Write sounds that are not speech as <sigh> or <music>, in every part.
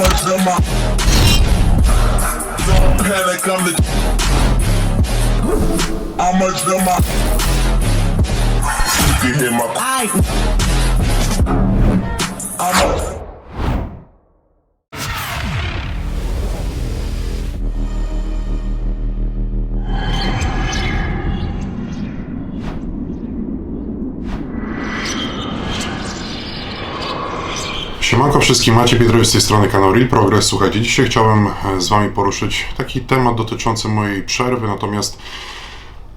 the drummer. Don't panic, I'm the. I'm a drummer. You can hear my. I. I'm a. Siemanko wszystkim, Macie Pietrowi z tej strony kanał Real Progress. Słuchajcie, dzisiaj chciałem e, z Wami poruszyć taki temat dotyczący mojej przerwy, natomiast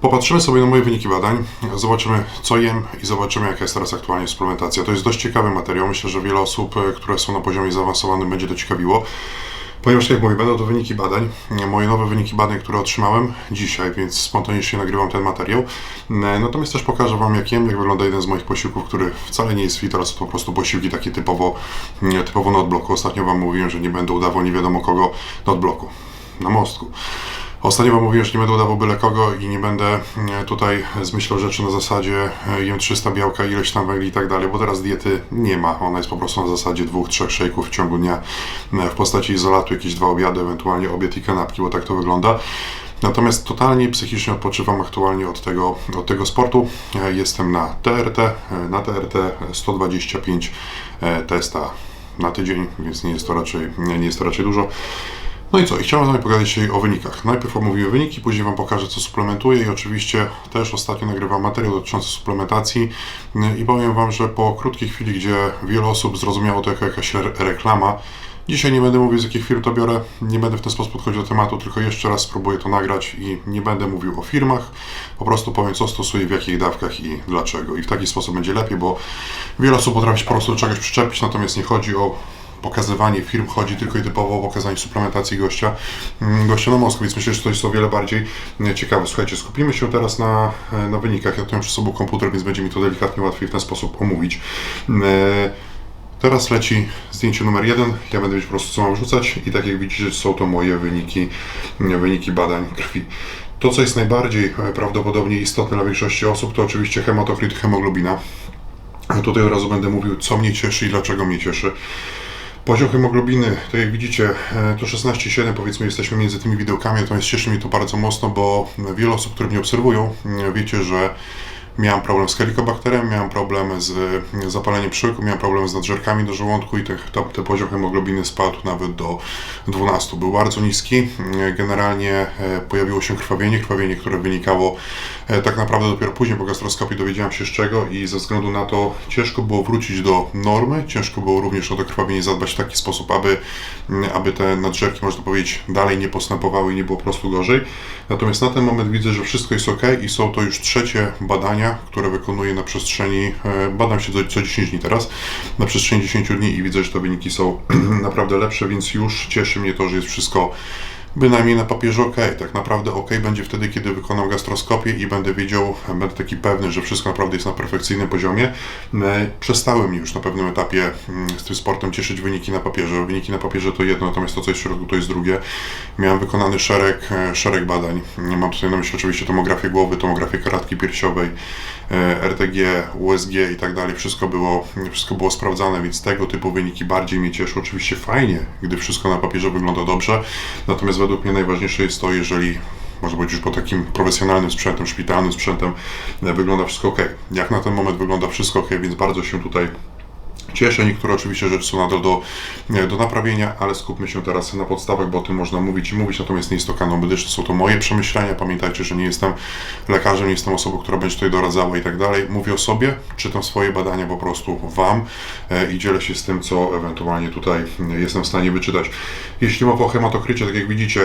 popatrzymy sobie na moje wyniki badań, zobaczymy co jem i zobaczymy jaka jest teraz aktualnie suplementacja. To jest dość ciekawy materiał, myślę, że wiele osób, e, które są na poziomie zaawansowanym będzie to ciekawiło. Ponieważ, jak mówię, będą to wyniki badań, moje nowe wyniki badań, które otrzymałem dzisiaj, więc spontanicznie nagrywam ten materiał. Natomiast też pokażę Wam, jak jem, jak wygląda jeden z moich posiłków, który wcale nie jest fit, są to po prostu posiłki takie typowo, typowo na odbloku. Ostatnio Wam mówiłem, że nie będę udawał nie wiadomo kogo na odbloku, na mostku. Ostatnio Wam mówiłem, że nie będę udawał byle kogo i nie będę e, tutaj zmyślał rzeczy na zasadzie e, jem 300 białka, ileś tam węgli i tak dalej, bo teraz diety nie ma. Ona jest po prostu na zasadzie dwóch, trzech szejków w ciągu dnia e, w postaci izolatu, jakieś dwa obiady, ewentualnie obiad i kanapki, bo tak to wygląda. Natomiast totalnie psychicznie odpoczywam aktualnie od tego, od tego sportu. Jestem na TRT, na TRT 125 e, testa na tydzień, więc nie jest to raczej, nie jest to raczej dużo. No i co? I chciałem z Wami pogadać dzisiaj o wynikach. Najpierw omówimy wyniki, później Wam pokażę, co suplementuję i oczywiście też ostatnio nagrywam materiał dotyczący suplementacji i powiem Wam, że po krótkiej chwili, gdzie wiele osób zrozumiało to jako jakaś re- reklama, dzisiaj nie będę mówił z jakich firm to biorę, nie będę w ten sposób podchodził do tematu, tylko jeszcze raz spróbuję to nagrać i nie będę mówił o firmach, po prostu powiem, co stosuję, w jakich dawkach i dlaczego. I w taki sposób będzie lepiej, bo wiele osób potrafi się po prostu do czegoś przyczepić, natomiast nie chodzi o pokazywanie firm chodzi tylko i typowo o pokazanie suplementacji gościa, mm, gościa na mózgu, więc myślę, że to jest o wiele bardziej e, ciekawe. Słuchajcie, skupimy się teraz na, e, na wynikach. Ja tu mam przy sobą komputer, więc będzie mi to delikatnie łatwiej w ten sposób omówić. E, Teraz leci zdjęcie numer jeden. Ja będę wiedzieć po prostu, co mam wrzucać i tak jak widzicie, są to moje wyniki, wyniki badań krwi. To, co jest najbardziej prawdopodobnie istotne dla większości osób, to oczywiście hematokryt, hemoglobina. Tutaj od razu będę mówił, co mnie cieszy i dlaczego mnie cieszy. Poziom hemoglobiny, to jak widzicie, e, to 16,7 powiedzmy jesteśmy między tymi widełkami, natomiast cieszy mnie to bardzo mocno, bo wiele osób, które mnie obserwują, wiecie, że miałem problem z helikobakterem, miałem problem z zapaleniem przyłyku, miałem problem z nadżerkami do żołądku i ten, to, ten poziom hemoglobiny spadł nawet do 12. Był bardzo niski. Generalnie e, pojawiło się krwawienie, krwawienie, które wynikało e, tak naprawdę dopiero później po gastroskopii dowiedziałem się z czego i ze względu na to ciężko było wrócić do normy, ciężko było również o to krwawienie zadbać w taki sposób, aby, aby te nadżerki, można powiedzieć, dalej nie postępowały i nie było po prostu gorzej. Natomiast na ten moment widzę, że wszystko jest ok i są to już trzecie badania, które wykonuję na przestrzeni, e, badam się co, co 10 dni teraz, na przestrzeni 10 dni i widzę, że te wyniki są <clears throat> naprawdę lepsze, więc już cieszy mnie to, że jest wszystko bynajmniej na papierze ok. Tak naprawdę ok będzie wtedy, kiedy wykonam gastroskopię i będę wiedział, będę taki pewny, że wszystko naprawdę jest na perfekcyjnym poziomie. E, Przestały już na pewnym etapie mm, z tym sportem cieszyć wyniki na papierze. Wyniki na papierze to jedno, natomiast to, co jest w środku, to jest drugie. Miałem wykonany szereg, e, szereg badań. Mam tutaj na myśli oczywiście tomografię głowy, tomografię karatki piersiowej, e, RTG, USG i tak dalej. Wszystko było, wszystko było sprawdzane, więc tego typu wyniki bardziej mnie cieszą. Oczywiście fajnie, gdy wszystko na papierze wygląda dobrze, natomiast według mnie najważniejsze jest to, jeżeli można powiedzieć, już po takim profesjonalnym sprzętem, szpitalnym sprzętem e, wygląda wszystko ok. Jak na ten moment wygląda wszystko ok, więc bardzo się tutaj cieszę. Niektóre oczywiście rzeczy są nadal do, do naprawienia, ale skupmy się teraz na podstawach, bo o tym można mówić i mówić, natomiast nie jest to kanał medyczny, są to moje przemyślenia. Pamiętajcie, że nie jestem lekarzem, nie jestem osobą, która będzie tutaj doradzała i tak dalej. Mówię o sobie, czytam swoje badania po prostu Wam e, i dzielę się z tym, co ewentualnie tutaj jestem w stanie wyczytać. Jeśli mowa o hematokrycie, tak jak widzicie,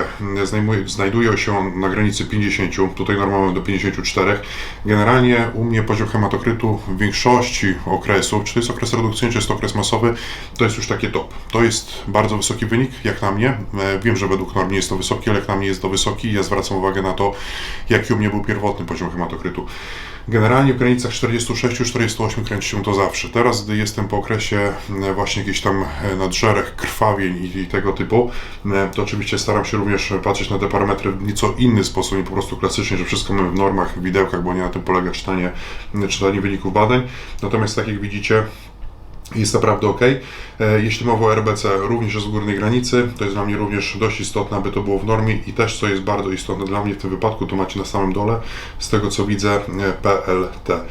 znajduje się on na granicy 50, tutaj normalnie do 54. Generalnie u mnie poziom hematokrytu w większości okresów, czy to jest okres redukcyjny, czy jest to okres masowy, to jest już takie top. To jest bardzo wysoki wynik, jak na mnie. E, Wiem, że według norm nie jest to wysoki, ale jak na mnie jest to wysoki ja zwracam uwagę na to, jaki u mnie był pierwotny poziom hematokrytu. Generalnie w granicach 46-48 kręci się to zawsze. Teraz, gdy jestem po okresie e, właśnie jakichś tam e, nadżerek, krwawień i, tego typu, to oczywiście staram się również patrzeć na te parametry w nieco inny sposób, nie po prostu klasycznie, że wszystko mamy w normach, w widełkach, bo nie na tym polega czytanie, czytanie wyników badań. Natomiast tak jak widzicie, jest naprawdę ok. E, Jeśli mowa o RBC, również w górnej granicy. To jest dla mnie również dość istotne, aby to było w normie i też, co jest bardzo istotne dla mnie w tym wypadku, to macie na samym dole, z tego co widzę, e, PLT.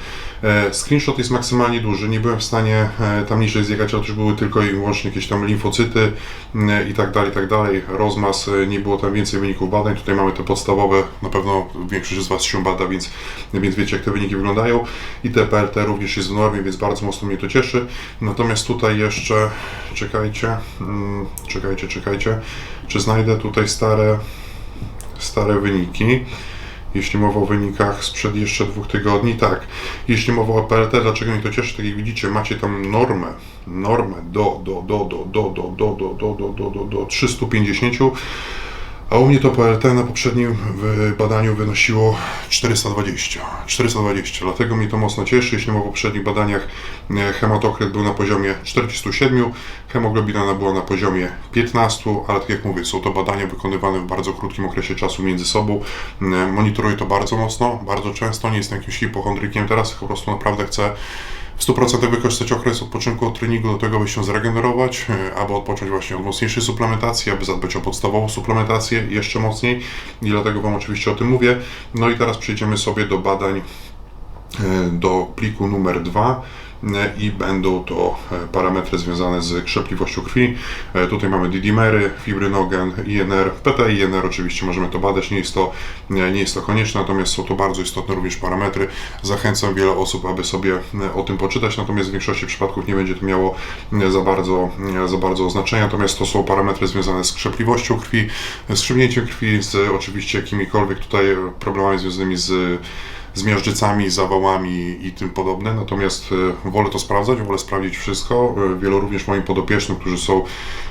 E, Screenshot jest maksymalnie duży, nie byłem w stanie e, tam niżej zjechać, też były tylko i wyłącznie jakieś tam limfocyty e, i tak dalej, i tak dalej. Rozmaz, e, nie było tam więcej wyników badań. Tutaj mamy te podstawowe, na pewno większość z Was się bada, więc, więc wiecie jak te wyniki wyglądają. I te PLT również jest w normie, więc bardzo mocno mnie to cieszy. Natomiast tutaj jeszcze, czekajcie, mm, czekajcie, czekajcie, czy znajdę tutaj stare, stare wyniki. Jeśli mowa o wynikach sprzed jeszcze dwóch tygodni, tak. Jeśli mowa o PLT, dlaczego mnie to cieszy? Tak jak widzicie, macie tam normę, normę do, do, do, do, do, do, do, do, do, do, do, do, do 350, a u mnie to PLT na poprzednim badaniu wynosiło 420. 420, dlatego mnie to mocno cieszy. Jeśli o poprzednich badaniach, e, hematokryt był na poziomie 47, hemoglobina była na poziomie 15, ale tak jak mówię, są to badania wykonywane w bardzo krótkim okresie czasu między sobą. E, Monitoruję to bardzo mocno, bardzo często, nie jestem jakimś hipochondrykiem teraz, po prostu naprawdę chcę w 100% wykorzystać okres odpoczynku od treningu do tego, aby się zregenerować, e, aby odpocząć właśnie od mocniejszej suplementacji, aby zadbać o podstawową suplementację jeszcze mocniej i dlatego Wam oczywiście o tym mówię. No i teraz przejdziemy sobie do badań do pliku numer 2 i będą to e, parametry związane z krzepliwością krwi. E, Tutaj mamy didimery, fibrynogen, INR, PT INR oczywiście możemy to badać, nie jest to, nie jest to konieczne, natomiast są to bardzo istotne również parametry. Zachęcam wiele osób, aby sobie e, o tym poczytać, natomiast w większości przypadków nie będzie to miało e, za bardzo, e, za bardzo znaczenia, natomiast to są parametry związane z krzepliwością krwi, z krzywnięciem krwi, z oczywiście jakimikolwiek tutaj problemami związanymi z z miażdżycami, zawałami i tym podobne. Natomiast e, wolę to sprawdzać, wolę sprawdzić wszystko. E, Wielu również moim podopiecznym, którzy są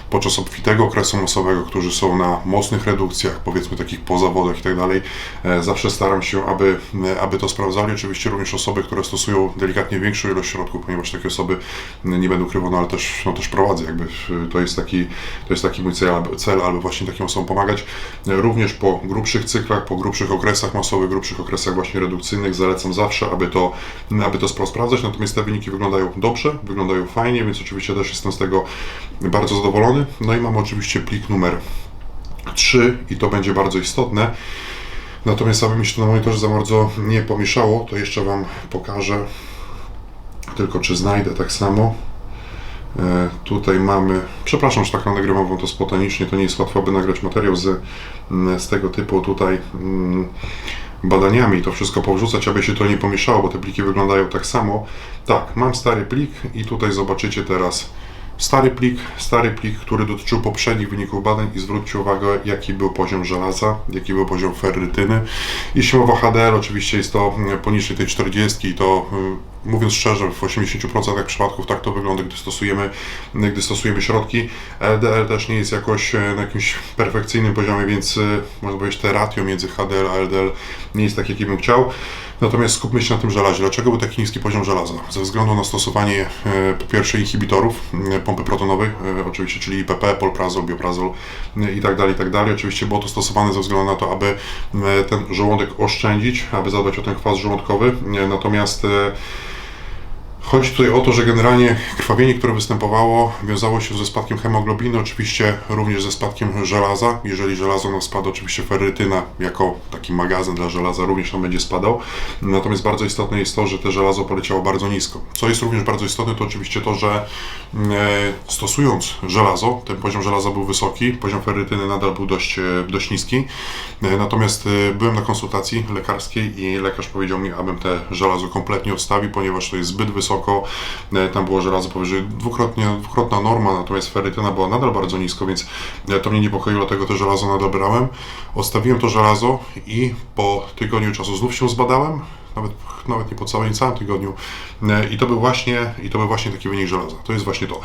podczas obfitego okresu masowego, którzy są na mocnych redukcjach, powiedzmy takich po zawodach i tak dalej, e, zawsze staram się, aby, e, aby to sprawdzali. Oczywiście również osoby, które stosują delikatnie większą ilość środków, ponieważ takie osoby, nie będę ukrywał, no ale też, no też prowadzę, jakby to jest taki, to jest taki mój cel, cel, aby właśnie takim osobom pomagać. E, Również po grubszych cyklach, po grubszych okresach masowych, grubszych okresach właśnie redukcyjnych zalecam zawsze, aby to, aby to spra- sprawdzać, natomiast te wyniki wyglądają dobrze, wyglądają fajnie, więc oczywiście też jestem z tego bardzo zadowolony. No i mamy oczywiście plik numer 3 i to będzie bardzo istotne. Natomiast aby mi się to na monitorze za bardzo nie pomieszało, to jeszcze Wam pokażę, tylko czy znajdę tak samo. E, Tutaj mamy, przepraszam, że tak nagrywam Wam to spontanicznie, to nie jest łatwo, aby nagrać materiał z, mm, z tego typu tutaj mm, badaniami, to wszystko powrzucać, aby się to nie pomieszało, bo te pliki wyglądają tak samo. Tak, mam stary plik i tutaj zobaczycie teraz stary plik, stary plik, który dotyczył poprzednich wyników badań i zwróćcie uwagę, jaki był poziom żelaza, jaki był poziom ferrytyny. Jeśli mowa HDL, oczywiście jest to poniżej tej 40 i to mówiąc szczerze, w 80% przypadków tak to wygląda, gdy stosujemy, gdy stosujemy środki. LDL też nie jest jakoś e, na jakimś perfekcyjnym poziomie, więc e, można powiedzieć, te ratio między HDL a LDL nie jest tak, jaki bym chciał. Natomiast skupmy się na tym żelazie. Dlaczego był taki niski poziom żelaza? Ze względu na stosowanie e, po pierwsze inhibitorów e, pompy protonowej, e, oczywiście, czyli IPP, polprazol, bioprazol e, i tak dalej, i tak dalej. Oczywiście było to stosowane ze względu na to, aby e, ten żołądek oszczędzić, aby zadbać o ten kwas żołądkowy. E, Natomiast e, Chodzi tutaj o to, że generalnie krwawienie, które występowało, wiązało się ze spadkiem hemoglobiny, oczywiście również ze spadkiem żelaza. Jeżeli żelazo nam spada, oczywiście ferrytyna jako taki magazyn dla żelaza również nam będzie spadał. Natomiast bardzo istotne jest to, że te żelazo poleciało bardzo nisko. Co jest również bardzo istotne, to oczywiście to, że e, stosując żelazo, ten poziom żelaza był wysoki, poziom ferrytyny nadal był dość, e, dość niski. E, Natomiast byłem na konsultacji lekarskiej i lekarz powiedział mi, abym te żelazo kompletnie odstawił, ponieważ to jest zbyt wysoko. E, Tam było żelazo powyżej dwukrotnie, dwukrotna norma, natomiast ferytyna była nadal bardzo nisko, więc e, to mnie niepokoiło, dlatego to żelazo nadal brałem. Odstawiłem to żelazo i po tygodniu czasu znów się zbadałem. Nawet, nawet nie po całym całym tygodniu. E, I to był właśnie, i to był właśnie taki wynik żelaza. To jest właśnie to.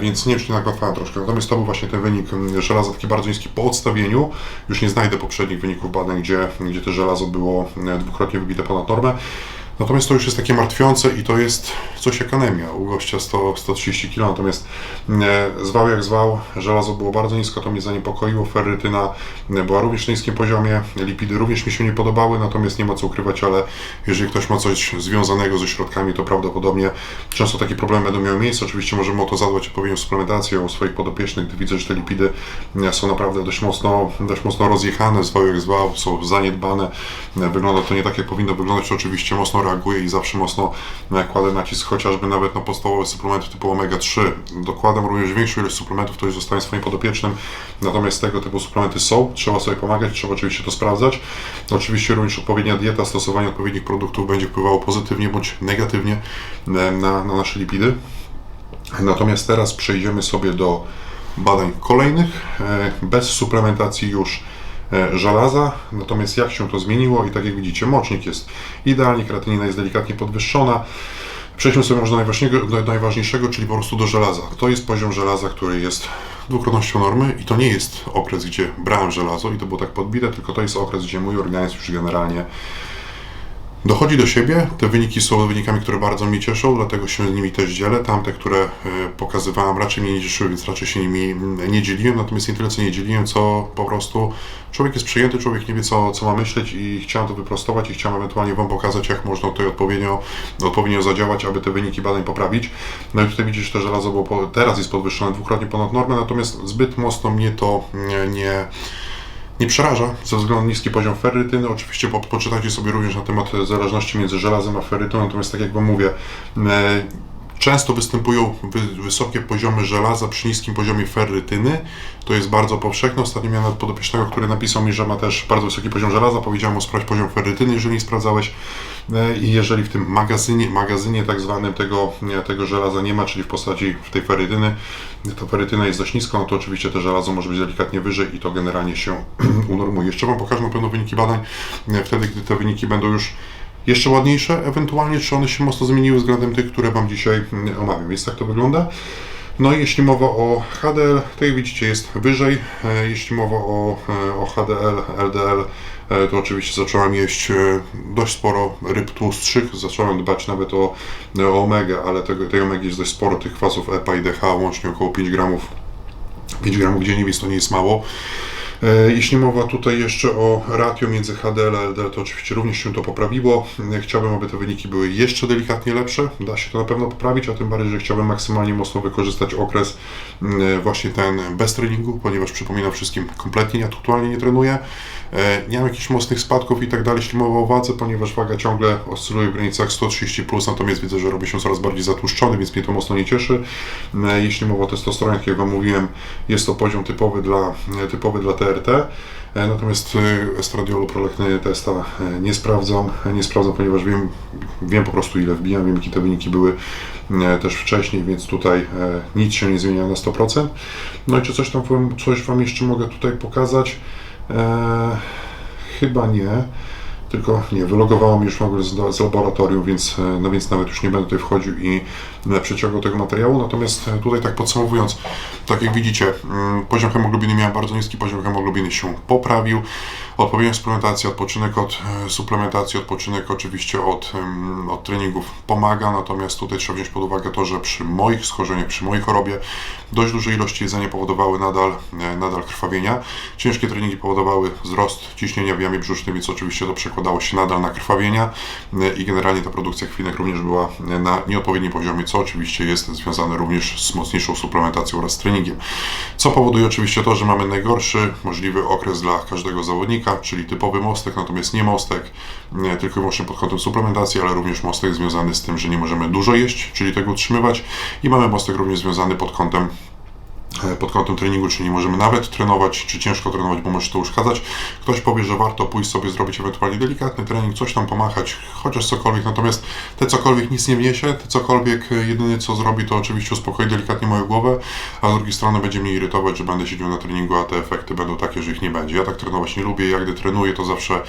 Więc nie wiem, czy troszkę. Natomiast to był właśnie ten wynik żelaza, taki bardzo niski po odstawieniu. Już nie znajdę poprzednich wyników badań, gdzie, gdzie to żelazo było dwukrotnie wybite ponad normę. Natomiast to już jest takie martwiące i to jest coś jak anemia. U gościa 100, 130 kg, natomiast e, zwał jak zwał, żelazo było bardzo nisko, to mnie zaniepokoiło, ferrytyna e, była również na niskim poziomie, lipidy również mi się nie podobały, natomiast nie ma co ukrywać, ale jeżeli ktoś ma coś związanego ze środkami, to prawdopodobnie często takie problemy będą miały miejsce. Oczywiście możemy o to zadbać odpowiednią suplementację u swoich podopiecznych, gdy widzę, że te lipidy e, są naprawdę dość mocno, dość mocno rozjechane, zwał jak zwał, są zaniedbane, wygląda to nie tak jak powinno wyglądać, oczywiście mocno reaguję i zawsze mocno kładę nacisk chociażby nawet na podstawowe suplementy typu omega-3. Dokładam również większą ilość suplementów, to już zostaje swoim podopiecznym, natomiast tego typu suplementy są, trzeba sobie pomagać, trzeba oczywiście to sprawdzać. Oczywiście również odpowiednia dieta, stosowanie odpowiednich produktów będzie wpływało pozytywnie bądź negatywnie e, na, na nasze lipidy. Natomiast teraz przejdziemy sobie do badań kolejnych, e, bez suplementacji już żelaza, natomiast jak się to zmieniło i tak jak widzicie mocznik jest idealnie, kreatynina jest delikatnie podwyższona. Przejdźmy sobie może do najważniejszego, do najważniejszego, czyli po prostu do żelaza. To jest poziom żelaza, który jest dwukrotnością normy i to nie jest okres, gdzie brałem żelazo i to było tak podbite, tylko to jest okres, gdzie mój organizm już generalnie dochodzi do siebie. Te wyniki są wynikami, które bardzo mnie cieszą, dlatego się z nimi też dzielę. Tamte, które e, pokazywałem, raczej mnie nie cieszyły, więc raczej się nimi mm, nie dzieliłem. Natomiast nie tyle, co nie dzieliłem, co po prostu człowiek jest przejęty, człowiek nie wie, co, co ma myśleć i chciałem to wyprostować i chciałem ewentualnie Wam pokazać, jak można tutaj odpowiednio, odpowiednio zadziałać, aby te wyniki badań poprawić. No i tutaj widzicie, że żelazo było po, teraz jest podwyższone dwukrotnie ponad normę, natomiast zbyt mocno mnie to nie, nie nie przeraża ze względu na niski poziom ferrytyny. Oczywiście po, poczytajcie sobie również na temat zależności między żelazem a ferrytą, natomiast tak jak Wam mówię, e, często występują wy, wysokie poziomy żelaza przy niskim poziomie ferrytyny. To jest bardzo powszechne. Ostatnio miałem podopiecznego, który napisał mi, że ma też bardzo wysoki poziom żelaza. Powiedziałem mu sprawdź poziom ferrytyny, jeżeli nie sprawdzałeś. E, I jeżeli w tym magazynie, magazynie tak zwanym tego, nie, tego żelaza nie ma, czyli w postaci w tej ferytyny, ta ferytyna jest dość niska, no to oczywiście to żelazo może być delikatnie wyżej i to generalnie się <clears throat> unormuje. Jeszcze Wam pokażę na pewno wyniki badań, e, wtedy gdy te wyniki będą już jeszcze ładniejsze, ewentualnie czy one się mocno zmieniły względem tych, które Wam dzisiaj mm, omawiam. Więc tak to wygląda. No i jeśli mowa o HDL, to jak widzicie jest wyżej. E, Jeśli mowa o, e, o HDL, LDL, e, to oczywiście zacząłem jeść dość sporo ryb tłustszych, zacząłem dbać nawet o, o omegę, ale tego, tej omegi jest dość sporo, tych kwasów EPA i DH, łącznie około 5 gramów 5 gramów dziennie, więc to nie jest mało. E, Jeśli mowa tutaj jeszcze o ratio między HDL a LDL, to oczywiście również się to poprawiło. E, Chciałbym, aby te wyniki były jeszcze delikatnie lepsze. Da się to na pewno poprawić, a tym bardziej, że chciałbym maksymalnie mocno wykorzystać okres właśnie ten bez treningu, ponieważ przypominam wszystkim, kompletnie aktualnie nie trenuję. E, Nie mam jakichś mocnych spadków i tak dalej, jeśli mowa o wadze, ponieważ waga ciągle oscyluje w granicach 130+, plus, natomiast widzę, że robię się coraz bardziej zatłuszczony, więc mnie to mocno nie cieszy. E, Jeśli mowa o testosteronie, jak Wam mówiłem, jest to poziom typowy dla, e, typowy dla TRT. E, Natomiast e, estradiolu, prolektyny testa e, nie sprawdzam, nie sprawdzam, ponieważ wiem, wiem po prostu ile wbijam, wiem jakie te wyniki były też wcześniej, więc tutaj nic się nie zmienia na 100%. No i czy coś tam coś Wam jeszcze mogę tutaj pokazać? E, chyba nie. Tylko nie, wylogowałem już w ogóle z, z laboratorium, więc, e, no więc nawet już nie będę tutaj wchodził i e, przeciągał tego materiału. Natomiast e, tutaj tak podsumowując, tak jak widzicie, mm, poziom hemoglobiny miałem bardzo niski, poziom hemoglobiny się poprawił. Odpowiednia suplementacja, odpoczynek od suplementacji, odpoczynek oczywiście od, em, od treningów pomaga, natomiast tutaj trzeba wziąć pod uwagę to, że przy moich schorzeniach, przy mojej chorobie dość duże ilości jedzenia powodowały nadal, nadal krwawienia. Ciężkie treningi powodowały wzrost ciśnienia w jamie brzusznej, więc oczywiście to przekładało się nadal na krwawienia e, i generalnie ta produkcja krwinek również była e, na nieodpowiednim poziomie, co oczywiście jest związane również z mocniejszą suplementacją oraz treningiem. Co powoduje oczywiście to, że mamy najgorszy możliwy okres dla każdego zawodnika, czyli typowy mostek, natomiast nie mostek, nie tylko i wyłącznie pod kątem suplementacji, ale również mostek związany z tym, że nie możemy dużo jeść, czyli tego utrzymywać i mamy mostek również związany pod kątem e, pod kątem treningu, czyli nie możemy nawet trenować, czy ciężko trenować, bo może to uszkadzać. Ktoś powie, że warto pójść sobie zrobić ewentualnie delikatny trening, coś tam pomachać, chociaż cokolwiek, natomiast te cokolwiek nic nie wniesie, te cokolwiek e, jedyne co zrobi, to oczywiście uspokoi delikatnie moją głowę, a z drugiej strony będzie mnie irytować, że będę siedział na treningu, a te efekty będą takie, że ich nie będzie. Ja tak trenować nie lubię, jak gdy trenuję, to zawsze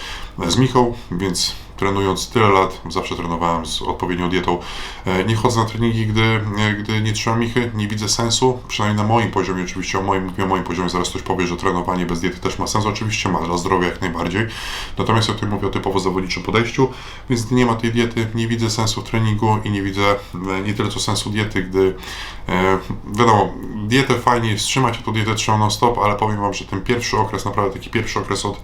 z Michał, więc trenując tyle lat, zawsze trenowałem z odpowiednią dietą. E, Nie chodzę na treningi, gdy, e, gdy nie trzymam michy, nie widzę sensu, przynajmniej na moim poziomie, oczywiście o moim, o moim poziomie, zaraz ktoś powie, że trenowanie bez diety też ma sens, oczywiście ma, dla zdrowia jak najbardziej. Natomiast ja tutaj mówię o typowo zawodniczym podejściu, więc nie ma tej diety, nie widzę sensu treningu i nie widzę e, nie tyle co sensu diety, gdy e, wiadomo, dietę fajnie jest trzymać, a tu dietę trzeba non stop, ale powiem Wam, że ten pierwszy okres, naprawdę taki pierwszy okres od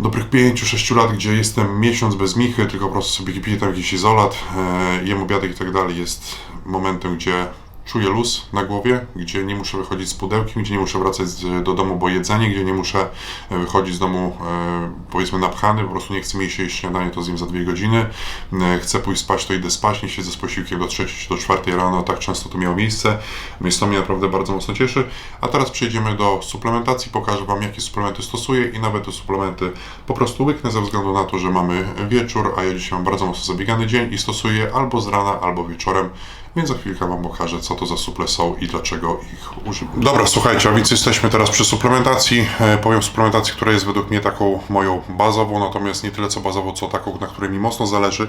dobrych 5-6 lat, gdzie jestem miesiąc bez michy, tylko po prostu sobie piję tam jakiś izolat, e, jem obiadek i tak dalej, jest momentem, gdzie czuję luz na głowie, gdzie nie muszę wychodzić z pudełkiem, gdzie nie muszę wracać do domu, bo jedzenie, gdzie nie muszę e, wychodzić z domu, e, powiedzmy, napchany, po prostu nie chcę mi się jeść śniadanie, to zjem za dwie godziny, e, chcę pójść spać, to idę spać, nie siedzę z posiłkiem do 3 czy do 4 rano, tak często to miało miejsce, więc to mnie naprawdę bardzo mocno cieszy. A teraz przejdziemy do suplementacji, pokażę Wam, jakie suplementy stosuję i nawet te suplementy po prostu łyknę ze względu na to, że mamy wieczór, a ja dzisiaj mam bardzo mocno zabiegany dzień i stosuję albo z rana, albo wieczorem, więc za chwilkę Wam pokażę, co to za suple są i dlaczego ich używam. Dobra, słuchajcie, a więc jesteśmy teraz przy suplementacji. E, Powiem suplementacji, która jest według mnie taką moją bazową, natomiast nie tyle co bazową, co taką, na której mi mocno zależy.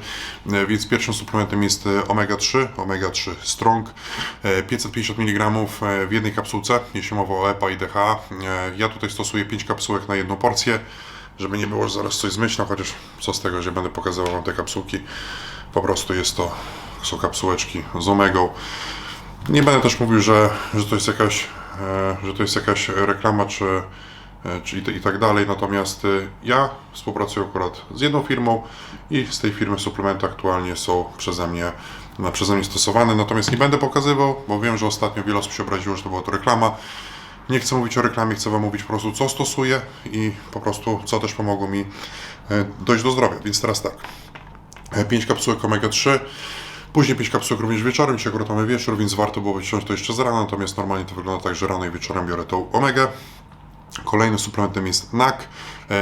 E, Więc pierwszym suplementem jest e, omega-3, omega-3 Strong, e, 550 mg w jednej kapsułce, jeśli mowa o EPA i DHA. E, Ja tutaj stosuję 5 kapsułek na jedną porcję, żeby nie było, że zaraz coś zmyślę, chociaż co z tego, że będę pokazywał Wam te kapsułki. Po prostu jest to, są kapsułeczki z omegą. Nie będę też mówił, że, że to jest jakaś, e, że to jest jakaś reklama czy, e, czy i, i tak dalej. Natomiast e, ja współpracuję akurat z jedną firmą i z tej firmy suplementy aktualnie są przeze mnie, przeze mnie stosowane. Natomiast nie będę pokazywał, bo wiem, że ostatnio wiele osób się obraziło, że to była to reklama. Nie chcę mówić o reklamie, chcę Wam mówić po prostu, co stosuję i po prostu, co też pomogło mi dojść do zdrowia. Więc teraz tak. 5 kapsułek omega-3. Później 5 kapsułek również wieczorem, dzisiaj akurat mamy wieczór, więc warto było wyciąć to jeszcze z rana, natomiast normalnie to wygląda tak, że rano i wieczorem biorę tą omegę. Kolejnym suplementem jest NAC.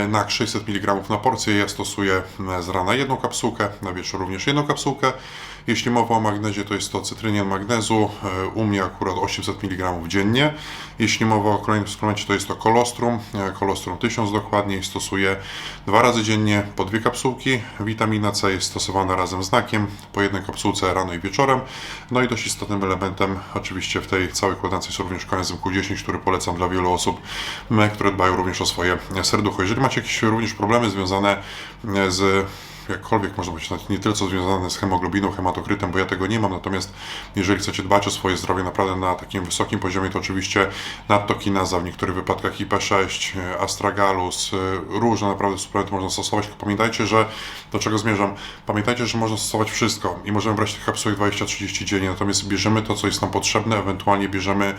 NAC 600 mg na porcję. Ja stosuję e, z rana jedną kapsułkę, na wieczór również jedną kapsułkę. Jeśli mowa o magnezie, to jest to cytrynian magnezu. E, U mnie akurat 800 mg dziennie. Jeśli mowa o kolejnym suplemencie, to jest to kolostrum. E, Kolostrum 1000 dokładnie. Stosuję dwa razy dziennie po dwie kapsułki. Witamina C jest stosowana razem z NACiem, po jednej kapsułce rano i wieczorem. No i dość istotnym elementem oczywiście w tej całej układance jest również koenzym Q10, który polecam dla wielu osób, które dbają również o swoje serducho. Jeżeli macie jakieś również problemy związane e, z jakkolwiek można nawet nie tyle co związane z hemoglobiną, hematokrytem, bo ja tego nie mam, natomiast jeżeli chcecie dbać o swoje zdrowie naprawdę na takim wysokim poziomie, to oczywiście nadtokinaza, w niektórych wypadkach IP6, e, astragalus, e, różne naprawdę suplementy można stosować, tylko pamiętajcie, że do czego zmierzam, pamiętajcie, że można stosować wszystko i możemy brać tych kapsułek 20-30 dziennie, natomiast bierzemy to, co jest nam potrzebne, ewentualnie bierzemy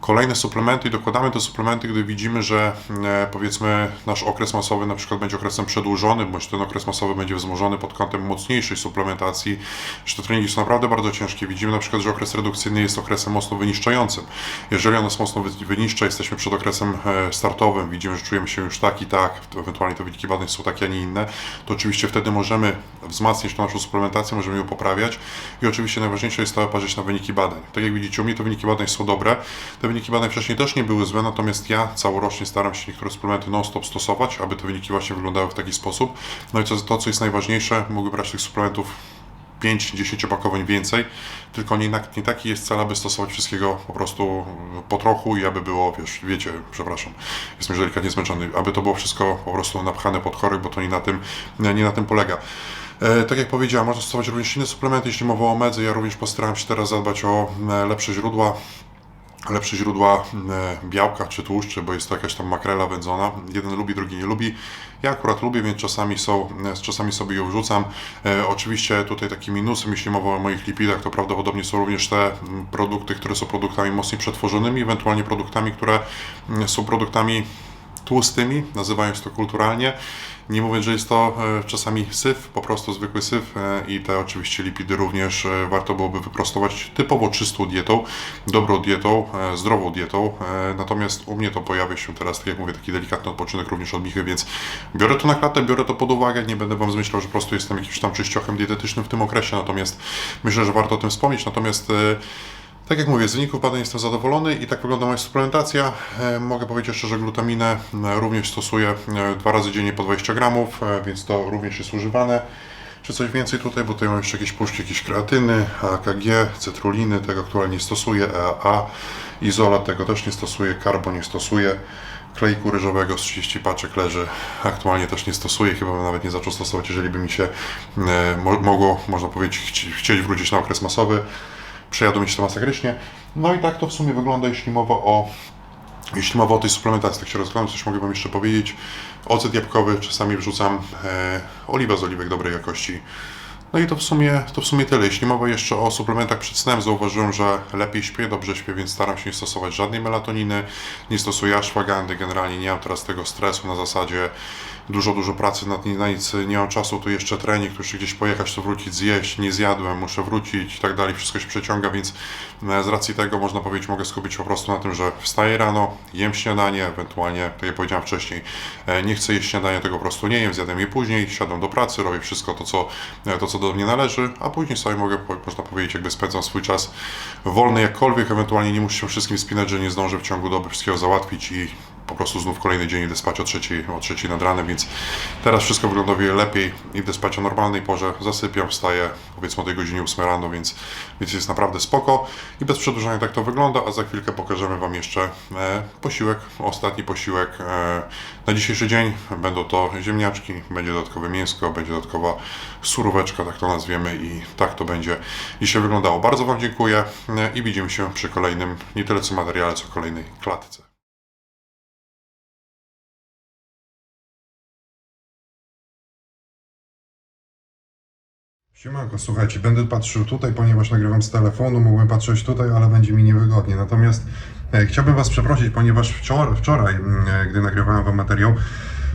kolejne suplementy i dokładamy te suplementy, gdy widzimy, że e, powiedzmy nasz okres masowy na przykład będzie okresem przedłużonym, bądź ten okres masowy będzie wzmożony pod kątem mocniejszej suplementacji, że te treningi są naprawdę bardzo ciężkie. Widzimy na przykład, że okres redukcyjny jest okresem mocno wyniszczającym. Jeżeli on nas mocno wy- wyniszcza, jesteśmy przed okresem e, startowym, widzimy, że czujemy się już tak i tak, ewentualnie te wyniki badań są takie, a nie inne, to oczywiście wtedy możemy wzmacniać tą naszą suplementację, możemy ją poprawiać i oczywiście najważniejsze jest to patrzeć na wyniki badań. Tak jak widzicie, u mnie te wyniki badań są dobre. Te wyniki badań wcześniej też nie były złe, natomiast ja całorocznie staram się niektóre suplementy non-stop stosować, aby te wyniki właśnie wyglądały w taki sposób. No i to, to co jest najważniejsze, mogę brać tych suplementów 5-10 opakowań więcej, tylko nie, nie taki jest cel, aby stosować wszystkiego po prostu po trochu i aby było, wiesz, wiecie, przepraszam, jestem już delikatnie zmęczony, aby to było wszystko po prostu napchane pod korek, bo to nie na tym, nie na tym polega. E, tak jak powiedziałem, można stosować również inne suplementy, jeśli mowa o omedze, ja również postaram się teraz zadbać o e, lepsze źródła, lepsze źródła e, białka czy tłuszczy, bo jest to jakaś tam makrela wędzona. Jeden lubi, drugi nie lubi. Ja akurat lubię, więc czasami, są, e, czasami sobie ją wrzucam. E, oczywiście tutaj takim minusem, jeśli mowa o moich lipidach, to prawdopodobnie są również te mm, produkty, które są produktami mocniej przetworzonymi, ewentualnie produktami, które mm, są produktami tłustymi, nazywając to kulturalnie. Nie mówiąc, że jest to e, czasami syf, po prostu zwykły syf e, i te oczywiście lipidy również e, warto byłoby wyprostować typowo czystą dietą, dobrą dietą, zdrową dietą. Natomiast u mnie to pojawia się teraz, tak jak mówię, taki delikatny odpoczynek również od michy, więc biorę to na klatę, biorę to pod uwagę. Nie będę Wam zmyślał, że po prostu jestem jakimś tam czyściochem dietetycznym w tym okresie, natomiast myślę, że warto o tym wspomnieć. Natomiast Tak jak mówię, z wyników badań jestem zadowolony i tak wygląda moja suplementacja. E, Mogę powiedzieć jeszcze, że glutaminę e, również stosuję e, dwa razy dziennie po 20 gramów, więc to również jest używane. Czy coś więcej tutaj, bo tutaj mam jeszcze jakieś puszki, jakieś kreatyny, AKG, cytruliny, tego aktualnie nie stosuję, EAA, izolat tego też nie stosuję, karbo nie stosuję, klejku ryżowego z 30 paczek leży, aktualnie też nie stosuję, chyba bym nawet nie zaczął stosować, jeżeli by mi się mo- mogło, można powiedzieć, chci- chcieć wrócić na okres masowy, przejadło mi się to masakrycznie. No i tak to w sumie wygląda, jeśli mowa o jeśli mowa o tej suplementacji, tak się rozglądam, coś mogę Wam jeszcze powiedzieć. Ocet jabłkowy czasami wrzucam, e, oliwa z oliwek dobrej jakości. No i to w, sumie, to w sumie tyle. Jeśli mowa jeszcze o suplementach przed snem, zauważyłem, że lepiej śpię, dobrze śpię, więc staram się nie stosować żadnej melatoniny, nie stosuję ashwagandy, generalnie nie mam teraz tego stresu na zasadzie dużo, dużo pracy na, na nic, nie mam czasu, tu jeszcze trening, tu jeszcze gdzieś pojechać, tu wrócić, zjeść, nie zjadłem, muszę wrócić i tak dalej, wszystko się przeciąga, więc e, z racji tego można powiedzieć, mogę skupić po prostu na tym, że wstaję rano, jem śniadanie, ewentualnie, tak jak powiedziałem wcześniej, e, nie chcę jeść śniadania, tego po prostu nie jem, zjadam je później, siadam do pracy, robię wszystko to, co, e, to, co do mnie należy, a później sobie mogę, można powiedzieć, jakby spędzam swój czas wolny jakkolwiek, ewentualnie nie muszę się wszystkim spinać, że nie zdążę w ciągu doby wszystkiego załatwić i po prostu znów kolejny dzień idę spać o trzeciej, o trzeciej nad ranem, więc teraz wszystko wygląda wiele lepiej. Idę spać o normalnej porze, zasypiam, wstaję powiedzmy o tej godzinie 8 rano, więc, więc jest naprawdę spoko. I bez przedłużania tak to wygląda, a za chwilkę pokażemy Wam jeszcze e, posiłek, ostatni posiłek e, na dzisiejszy dzień. Będą to ziemniaczki, będzie dodatkowe mięsko, będzie dodatkowa suróweczka, tak to nazwiemy i tak to będzie dzisiaj wyglądało. Bardzo Wam dziękuję e, i widzimy się przy kolejnym, nie tyle co materiale, co kolejnej klatce. Siemanko, słuchajcie, będę patrzył tutaj, ponieważ nagrywam z telefonu, mógłbym patrzeć tutaj, ale będzie mi niewygodnie. Natomiast e, chciałbym Was przeprosić, ponieważ wczor wczoraj, mm, e, gdy nagrywałem Wam materiał,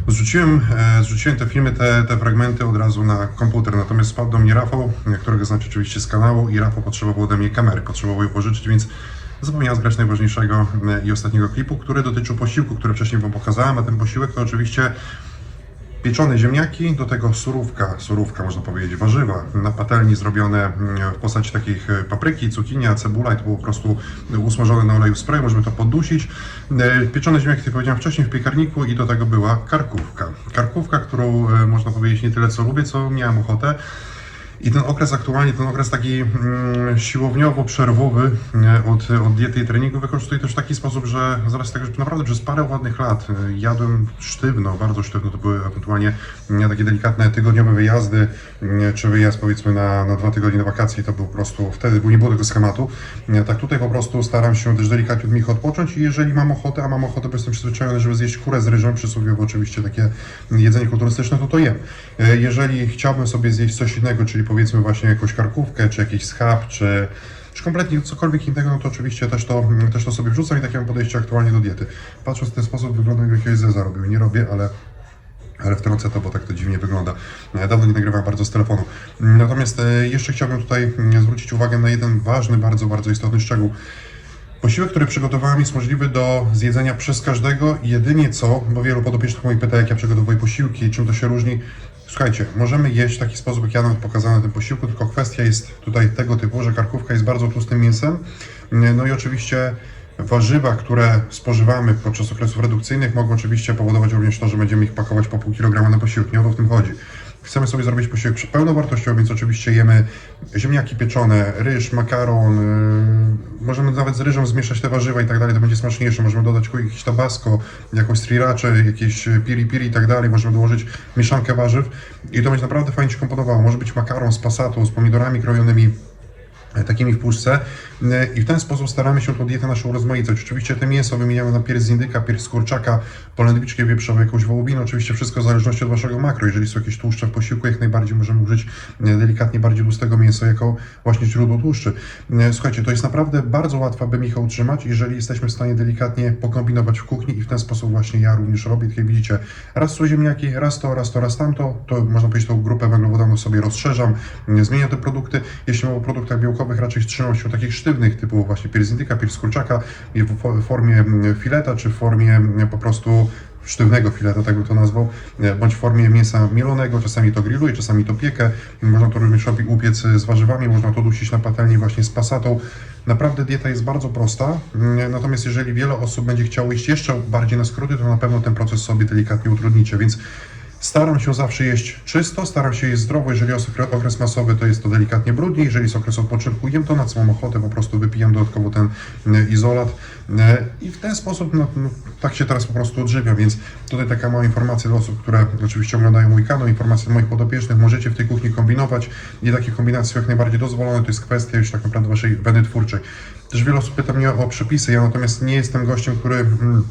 zrzuciłem, e, zrzuciłem te filmy, te, te fragmenty od razu na komputer. Natomiast spadł do mnie Rafał, e, którego znacie oczywiście z kanału i Rafał potrzebował ode mnie kamery, potrzebował jej pożyczyć, więc zapomniałem zgrać najważniejszego e, i ostatniego klipu, który dotyczył posiłku, który wcześniej Wam pokazałem, a ten posiłek to oczywiście Pieczone ziemniaki, do tego surówka, surówka można powiedzieć, warzywa na patelni zrobione mm, w postaci takich e, papryki, cukinia, cebula i to było po prostu usmażone na oleju spray, możemy to podusić. E, Pieczone ziemniaki, jak powiedziałem wcześniej, w piekarniku i do tego była karkówka. Karkówka, którą e, można powiedzieć nie tyle co lubię, co miałem ochotę. I ten okres aktualnie, ten okres taki mm, siłowniowo-przerwowy od, od diety i treningu wykorzystuję też w taki sposób, że zaraz tego, że naprawdę przez parę ładnych lat e, jadłem sztywno, bardzo sztywno, to były ewentualnie takie delikatne tygodniowe wyjazdy, czy wyjazd powiedzmy na, na dwa tygodnie na wakacje, to był po prostu, wtedy nie było tego schematu. Tak tutaj po prostu staram się też delikatnie od nich odpocząć i jeżeli mam ochotę, a mam ochotę, bo jestem przyzwyczajony, żeby zjeść kurę z ryżem, przysłowiowo oczywiście takie jedzenie kulturystyczne, to to jem. E, Jeżeli chciałbym sobie zjeść coś innego, czyli powiedzmy właśnie jakąś karkówkę, czy jakiś schab, czy, czy kompletnie cokolwiek innego, no to oczywiście też to, też to sobie wrzucam i takie mam podejście aktualnie do diety. Patrząc w ten sposób, wygląda jakby jakiegoś zeza robił. Nie robię, ale ale wtrącę to, bo tak to dziwnie wygląda. Dawno nie nagrywałem bardzo z telefonu. Natomiast e, jeszcze chciałbym tutaj mm, zwrócić uwagę na jeden ważny, bardzo, bardzo istotny szczegół. Posiłek, który przygotowałem jest możliwy do zjedzenia przez każdego, jedynie co, bo wielu podopiecznych moich pyta, jak ja przygotowuję posiłki czym to się różni. Słuchajcie, możemy jeść w taki sposób, jak ja nawet pokazałem na tym posiłku, tylko kwestia jest tutaj tego typu, że karkówka jest bardzo tłustym mięsem. No i oczywiście warzywa, które spożywamy podczas okresów redukcyjnych mogą oczywiście powodować również to, że będziemy ich pakować po pół kilograma na posiłek. Nie o to w tym chodzi. Chcemy sobie zrobić posiłek pełnowartościowy, więc oczywiście jemy ziemniaki pieczone, ryż, makaron, yy, możemy nawet z ryżem zmieszać te warzywa i tak dalej, to będzie smaczniejsze. Możemy dodać jakieś tabasco, jakąś sriracze, jakieś piri piri i tak dalej. Możemy dołożyć mieszankę warzyw i to będzie naprawdę fajnie się komponowało. Może być makaron z pasatą, z pomidorami krojonymi, takimi w puszce i w ten sposób staramy się tą dietę naszą rozmaicać. Oczywiście te mięso wymieniamy na pierś z indyka, pierś z kurczaka, polędwiczkę wieprzową, jakąś wołowinę, oczywiście wszystko w zależności od Waszego makro. Jeżeli są jakieś tłuszcze w posiłku, jak najbardziej możemy użyć e, delikatnie bardziej tłustego mięsa jako właśnie źródło tłuszczy. E, Słuchajcie, to jest naprawdę bardzo łatwe, by Michał utrzymać, jeżeli jesteśmy w stanie delikatnie pokombinować w kuchni i w ten sposób właśnie ja również robię. Tak jak widzicie, raz są ziemniaki, raz to, raz to, raz tamto, to można powiedzieć tą grupę węglowodanów sobie rozszerzam, zmieniam te produkty. Jeśli mowa o produktach białkowych, raczej trzymam się takich sztywnych, typu właśnie indyka, pierś kurczaka w fo- w formie mm, fileta, czy w formie mm, po prostu sztywnego fileta, tak bym to nazwał, e, bądź w formie mięsa mielonego, czasami to grilluje, czasami to piekę, można to również upiec z warzywami, można to dusić na patelni właśnie z pasatą. Naprawdę dieta jest bardzo prosta, mm, natomiast jeżeli wiele osób będzie chciało iść jeszcze bardziej na skróty, to na pewno ten proces sobie delikatnie utrudnicie, więc Staram się zawsze jeść czysto, staram się jeść zdrowo. Jeżeli jest okre- okres masowy, to jest to delikatnie brudniej. Jeżeli jest okres odpoczynku, jem to na co mam ochotę, po prostu wypijam dodatkowo ten e, izolat. E, I w ten sposób, no, no, tak się teraz po prostu odżywiam, więc tutaj taka mała informacja dla osób, które oczywiście oglądają mój kanał, informacja dla moich podopiecznych. Możecie w tej kuchni kombinować i takie kombinacje jak najbardziej dozwolone. To jest kwestia już tak naprawdę waszej weny twórczej. Też wiele osób pyta mnie o przepisy, ja natomiast nie jestem gościem, który... Mm,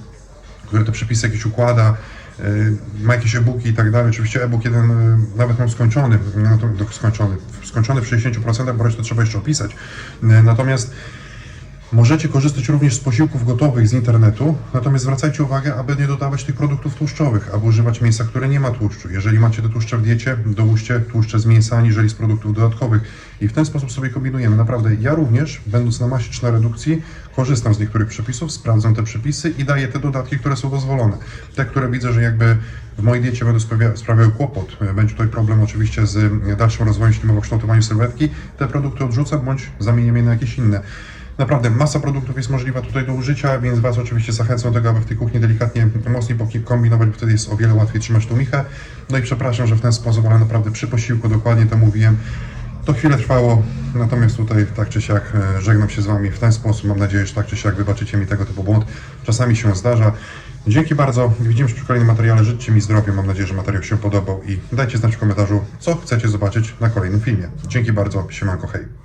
który te przepisy jakieś układa, ma jakieś e-booki i tak dalej. Oczywiście e-book jeden y, nawet mam skończony, no skończony, skończony w 60%, bo resztę trzeba jeszcze opisać. Y, Natomiast Możecie korzystać również z posiłków gotowych z internetu, natomiast zwracajcie uwagę, aby nie dodawać tych produktów tłuszczowych, aby używać mięsa, które nie ma tłuszczu. Jeżeli macie te tłuszcze w diecie, dołóżcie tłuszcze z mięsa aniżeli z produktów dodatkowych. I w ten sposób sobie kombinujemy. Naprawdę, ja również, będąc na masie czy na redukcji, korzystam z niektórych przepisów, sprawdzam te przepisy i daję te dodatki, które są dozwolone. Te, które widzę, że jakby w mojej diecie będą sprawia, sprawiały kłopot. Będzie tutaj problem oczywiście z dalszym rozwojem, jeśli mowa o kształtowaniu sylwetki. Te produkty odrzucam bądź zamieniam je na jakieś inne. Naprawdę masa produktów jest możliwa tutaj do użycia, więc Was oczywiście zachęcam do tego, aby w tej kuchni delikatnie mocniej kombinować, bo wtedy jest o wiele łatwiej trzymać tą michę. No i przepraszam, że w ten sposób, ale naprawdę przy posiłku dokładnie to mówiłem. To chwilę trwało, natomiast tutaj tak czy siak e, żegnam się z Wami w ten sposób. Mam nadzieję, że tak czy siak wybaczycie mi tego typu błąd. Czasami się zdarza. Dzięki bardzo. Widzimy się przy kolejnym materiale. Życzcie mi zdrowia. Mam nadzieję, że materiał się podobał i dajcie znać w komentarzu, co chcecie zobaczyć na kolejnym filmie. Dzięki bardzo. Siemanko, hej.